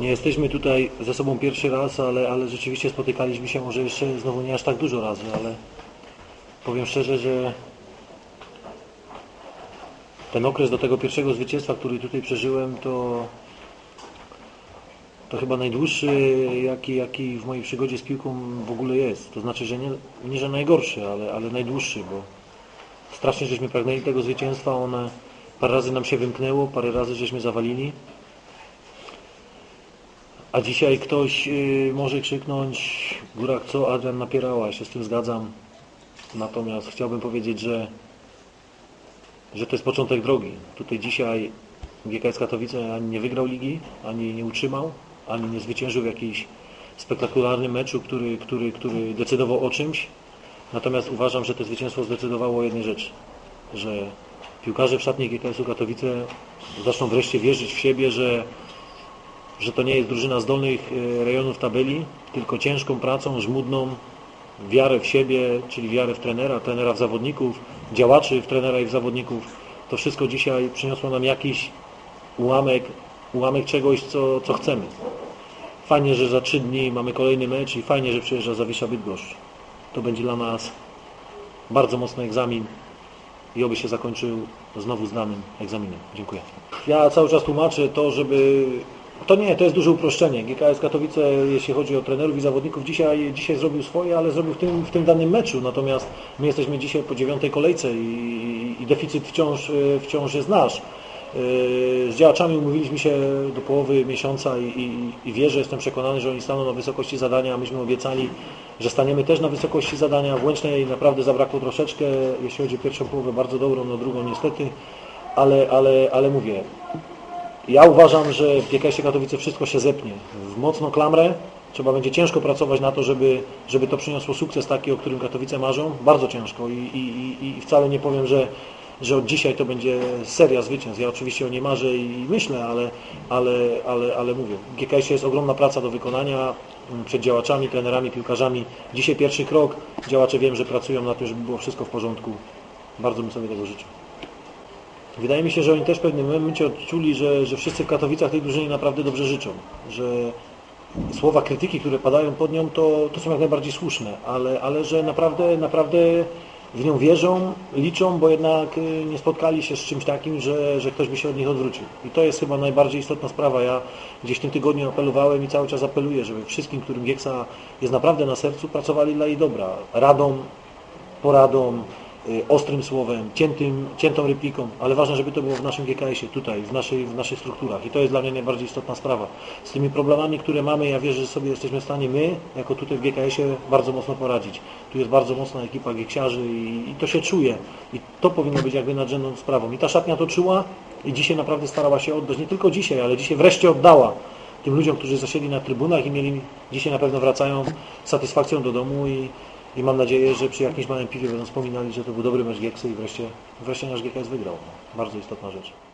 Nie jesteśmy tutaj ze sobą pierwszy raz, ale, ale rzeczywiście spotykaliśmy się może jeszcze znowu nie aż tak dużo razy, ale powiem szczerze, że ten okres do tego pierwszego zwycięstwa, który tutaj przeżyłem, to, to chyba najdłuższy, jaki, jaki w mojej przygodzie z piłką w ogóle jest. To znaczy, że nie, nie że najgorszy, ale, ale najdłuższy, bo strasznie żeśmy pragnęli tego zwycięstwa, one parę razy nam się wymknęło, parę razy żeśmy zawalili. A dzisiaj ktoś y, może krzyknąć w górach, co Adrian napierała, ja się z tym zgadzam. Natomiast chciałbym powiedzieć, że, że to jest początek drogi. Tutaj dzisiaj GKS Katowice ani nie wygrał ligi, ani nie utrzymał, ani nie zwyciężył w jakimś spektakularnym meczu, który, który, który decydował o czymś. Natomiast uważam, że to zwycięstwo zdecydowało o jednej rzeczy, że piłkarze w szatni GKS-u Katowice zaczną wreszcie wierzyć w siebie, że że to nie jest drużyna z dolnych e, rejonów tabeli, tylko ciężką pracą, żmudną, wiarę w siebie, czyli wiarę w trenera, trenera w zawodników, działaczy w trenera i w zawodników. To wszystko dzisiaj przyniosło nam jakiś ułamek, ułamek czegoś, co, co chcemy. Fajnie, że za trzy dni mamy kolejny mecz i fajnie, że przyjeżdża Zawisza Bydgoszcz. To będzie dla nas bardzo mocny egzamin i oby się zakończył znowu znanym egzaminem. Dziękuję. Ja cały czas tłumaczę to, żeby to nie, to jest duże uproszczenie. GKS Katowice, jeśli chodzi o trenerów i zawodników, dzisiaj, dzisiaj zrobił swoje, ale zrobił w tym, w tym danym meczu. Natomiast my jesteśmy dzisiaj po dziewiątej kolejce i, i deficyt wciąż, e, wciąż jest nasz. E, Z działaczami umówiliśmy się do połowy miesiąca i, i, i wierzę, jestem przekonany, że oni staną na wysokości zadania. Myśmy obiecali, że staniemy też na wysokości zadania. W Łęcznej naprawdę zabrakło troszeczkę, jeśli chodzi o pierwszą połowę, bardzo dobrą, no drugą niestety, ale, ale, ale mówię, ja uważam, że w GKS Katowice wszystko się zepnie w mocną klamrę. Trzeba będzie ciężko pracować na to, żeby, żeby to przyniosło sukces taki, o którym Katowice marzą. Bardzo ciężko i, i, i wcale nie powiem, że, że od dzisiaj to będzie seria zwycięstw. Ja oczywiście o nie marzę i myślę, ale, ale, ale, ale mówię, w GKS jest ogromna praca do wykonania mm, przed działaczami, trenerami, piłkarzami. Dzisiaj pierwszy krok. Działacze wiem, że pracują na tym, żeby było wszystko w porządku. Bardzo bym sobie tego życzył. Wydaje mi się, że oni też w pewnym momencie odczuli, że, że wszyscy w Katowicach tej drużynie naprawdę dobrze życzą, że słowa krytyki, które padają pod nią, to, to są jak najbardziej słuszne, ale, ale że naprawdę, naprawdę w nią wierzą, liczą, bo jednak y, nie spotkali się z czymś takim, że, że ktoś by się od nich odwrócił. I to jest chyba najbardziej istotna sprawa. Ja gdzieś w tym tygodniu apelowałem i cały czas apeluję, żeby wszystkim, którym Gieksa jest naprawdę na sercu, pracowali dla jej dobra. Radą, poradą, ostrym słowem, ciętym, ciętą repliką, ale ważne, żeby to było w naszym GKS-ie, tutaj, w, naszej, w naszych strukturach. I to jest dla mnie najbardziej istotna sprawa. Z tymi problemami, które mamy, ja wierzę, że sobie jesteśmy w stanie my, jako tutaj w GKS-ie, bardzo mocno poradzić. Tu jest bardzo mocna ekipa gieksiarzy i, i to się czuje. I to powinno być jakby nadrzędną sprawą. I ta szatnia to czuła i dzisiaj naprawdę starała się oddać, nie tylko dzisiaj, ale dzisiaj wreszcie oddała tym ludziom, którzy zasiedli na trybunach i mieli, dzisiaj na pewno wracają z satysfakcją do domu i, i mam nadzieję, że przy jakimś małym piwie będą wspominali, że to był dobry mecz Gieksy i wreszcie, wreszcie nasz GKS wygrał. Bardzo istotna rzecz.